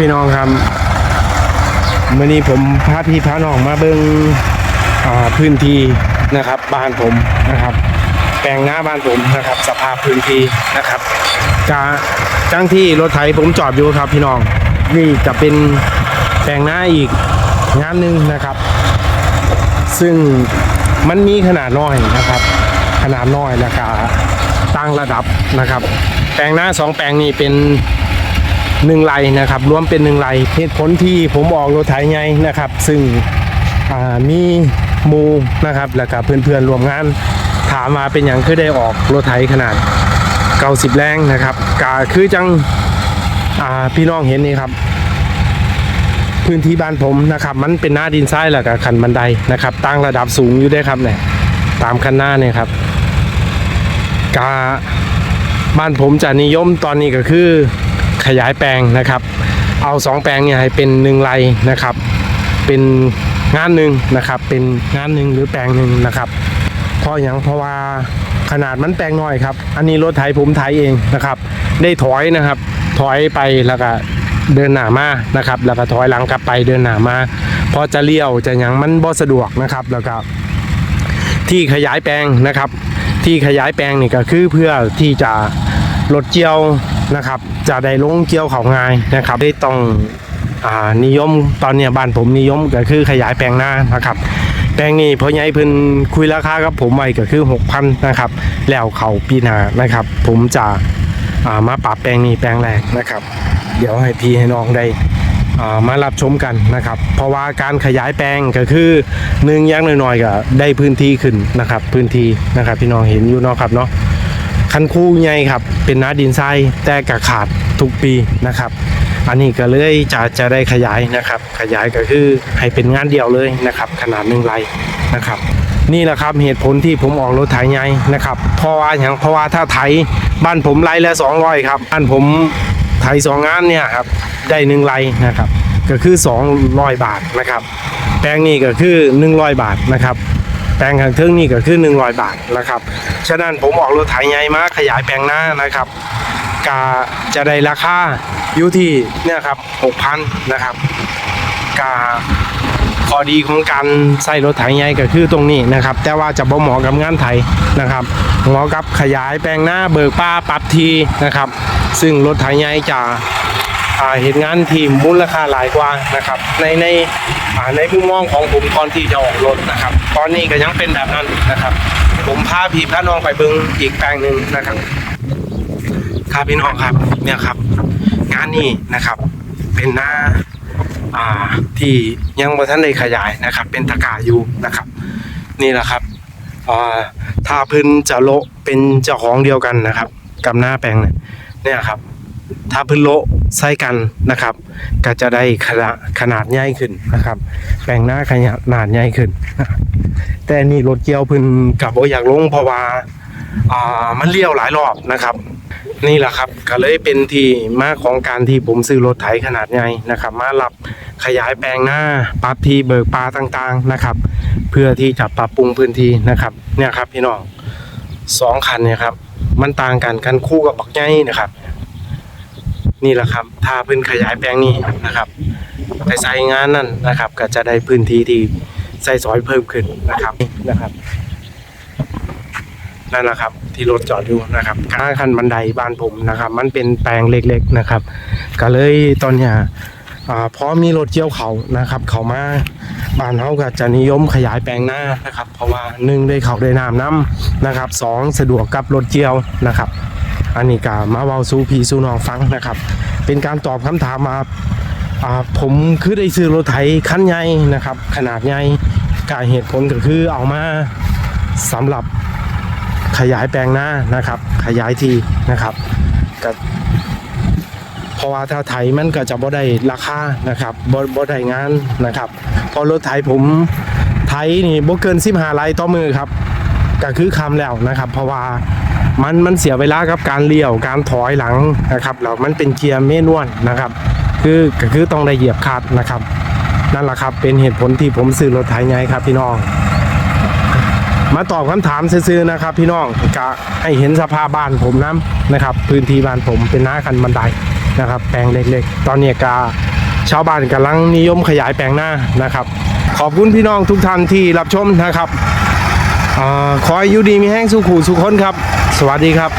พี่น้องครับมื่อนี้ผมพาพี่พาน้องมาเบิ่งอ่าพื้นที่นะครับบ้านผมนะครับ แปลงหน้าบ้านผมนะครับ สภาพพื้นที่นะครับกาจังที่รถไถผมจอดอยู่ครับพี่น้องนี่จะเป็นแปลงหน้าอีกงานหนึ่งนะครับ ซึ่งมันมีขนาดน้อยนะครับ ขนาดน้อยแล้วก็ตั้งระดับนะครับ แปลงหน้าสองแปลงนี้เป็น หนึ่งไรนะครับ รวมเป็นหนึ่งไรเหตุผลที่ผมออกรถไถไงนะครับ ซึ่งมีมูนะครับแล้วก็เพื่อนๆรวมงานถามมาเป็นอย่างคือได้ออกรถไถขนาด90แรงนะครับกาคือจังพี่น้องเห็นนี่ครับ พื้นที่บ้านผมนะครับ มันเป็นหน้าดินทรายแล้วก็คันบันไดนะครับ ตั้งระดับสูงอยู่ด้วยครับเนี่ยตามคันหน้าเนี่ยครับกาบ้านผมจะนิยมตอนนี้ก็คือ ขยายแปลงนะครับ เอาสองแปลงเนี่ยให้เป็นหนึ่งไรนะครับ เป็นงานหนึ่งนะครับ เป็นงานหนึ่งหรือแปลงหนึ่งนะครับเพราะอย่างเพราะว่าขนาดมันแปลงน้อยครับ อันนี้รถไถผมไถเองนะครับ ได้ถอยนะครับ ถอยไปแล้วก็เดินหน้ามานะครับ แล้วก็ถอยหลังกลับไปเดินหน้ามาพอจะเลี้ยวจะยังมันบ่สะดวกนะครับแล้วก็ที่ขยายแปลงนะครับ ที่ขยายแปลงนี่ก็คือเพื่อที่จะลดเกี่ยว นะครับ จะได้ลงเกี่ยวเขาง่ายนะครับได้ต้องอ่านิยมตอนเนี้ยบ้านผมนิยมก็คือขยายแปลงหน้านะครับแปลงนี้พอใหญ่เพิ่นคุยราคากับผมไว้ก็คือ 6,000นะครับแล้วเขาปีหน้านะครับ ผมจะอ่ามาปรับแปลงนี้แปลงแรกนะครับ เดี๋ยวให้พี่ให้น้องได้อ่ามารับชมกันนะครับ เพราะว่าการขยายแปลงก็คือหนึ่งย่างน้อยๆก็ได้พื้นที่ขึ้นนะครับ พื้นที่นะครับพี่น้องเห็นอยู่เนาะครับเนาะ คันคู่ใหญ่ครับ เป็นน้าดินทรายแต่กระขาดทุกปีนะครับ อันนี้ก็เลยจะจะได้ขยายนะครับ ขยายก็คือให้เป็นงานเดียวเลยนะครับ ขนาดหนึ่งไรนะครับ นี่แหละครับเหตุผลที่ผมออกรถไถใหญ่นะครับเพราะว่าอย่างเพราะว่าถ้าไถบ้านผมไรละ200ครับบ้านผมไถสองงานเนี่ยครับได้หนึ่งไรนะครับก็คือ 200 บาทนะครับ แปลงนี้ก็คือ 100 บาทนะครับ แปลงข้างเทิงนี่ก็คือ100 บาทนะครับ ฉะนั้นผมออกรถไถใหญ่มาขยายแปลงหน้านะครับกาจะได้ราคาอยู่ที่เนี่ยครับ6,000นะครับกาข้อดีของการใส่รถไถใหญ่ก็คือตรงนี้นะครับ แต่ว่าจะบ่เหมาะกับงานไถนะครับเหมาะกับขยายแปลงหน้าเบิกป้าปรับทีนะครับ ซึ่งรถไถใหญ่จะ เห็นงานที่มูลค่าหลายกว่านะครับ ในในในมุมมองของผมก่อนที่จะออกรถนะครับ ตอนนี้ก็ยังเป็นแบบนั้นนะครับ ผมพาพี่พาน้องไปเบิงอีกแปลงหนึ่งนะครับครับพี่น้องครับเนี่ยครับ งานนี้นะครับเป็นหน้าที่ยังบ่ทันได้ขยายนะครับ เป็นตะกาอยู่นะครับ นี่แหละครับอ่าถ้าพิ่นจะโลเป็นเจ้าของเดียวกันนะครับ กับหน้าแปลงเนี่ยครับ ถ้าพิ่นโละใส่กันนะครับ ก็จะได้ขนาดขนาดใหญ่ขึ้นนะครับ แปลงหน้าขนาดใหญ่ขึ้น แต่นี่รถเกี่ยวพิ่นกับบ่อยากลงเพราะว่าอ่ามันเลี้ยวหลายรอบนะครับ นี่แหละครับก็เลยเป็นที่มาของการที่ผมซื้อรถไถขนาดใหญ่นะครับ มารับขยายแปลงหน้าปรับที่เบิกปลาต่างๆนะครับ เพื่อที่จะปรับปรุงพื้นที่นะครับ เนี่ยครับพี่น้องสองคันเนี่ยครับ มันต่างกันคันคู่กับบักใหญ่นะครับ นี่แหละครับ ถ้าเพิ่นขยายแปลงนี้นะครับไปใส่งานนั่นนะครับ ก็จะได้พื้นที่ที่ใส่สอยเพิ่มขึ้นนะครับนะครับนั่นแหละครับ ที่รถจอดอยู่นะครับข้างคันบันไดบ้านผมนะครับ มันเป็นแปลงเล็กๆนะครับ ก็เลยตอนเนี้ยอ่าพอมีรถเกี่ยวเขานะครับ เขามา บ้านเขาก็จะนิยมขยายแปลงหน้านะครับ เพราะว่าหนึ่งได้เขาได้น้ำน้ำนะครับสองสะดวกกับรถเกี่ยวนะครับ อันนี้ก็มาเว้าสู่พี่สู่น้องฟังนะครับ เป็นการตอบคำถามมาอ่าผมคือได้ซื้อรถไถคันใหญ่นะครับ ขนาดใหญ่กาเหตุผลก็คือเอามาสำหรับขยายแปลงหน้านะครับ ขยายทีนะครับก็ เพราะว่าถ้าไถมันก็จะบ่ได้ราคานะครับบ่บ่ได้งานนะครับพอรถไถผมไถนี่บ่เกิน15ไร่ต่อมือครับก็คือคำแล้วนะครับ เพราะว่ามันมันเสียเวลากับการเลี้ยวการถอยหลังนะครับแล้วมันเป็นเกียร์เมนวลนะครับ คือก็คือต้องได้เหยียบคัดนะครับ นั่นแหละครับเป็นเหตุผลที่ผมซื้อรถไถไงครับพี่น้องมาตอบคำถามซื่อๆนะครับ พี่น้องกะให้เห็นสภาพบ้านผมน้ำนะครับ พื้นที่บ้านผมเป็นหน้าคันบันได นะครับ แปลงเล็กๆ ตอนนี้กาชาวบ้านกำลังนิยมขยายแปลงหน้านะครับ ขอบคุณพี่น้องทุกท่านที่รับชมนะครับอขออายุดีมีแห้งสุขูสุขคนครับ สวัสดีครับ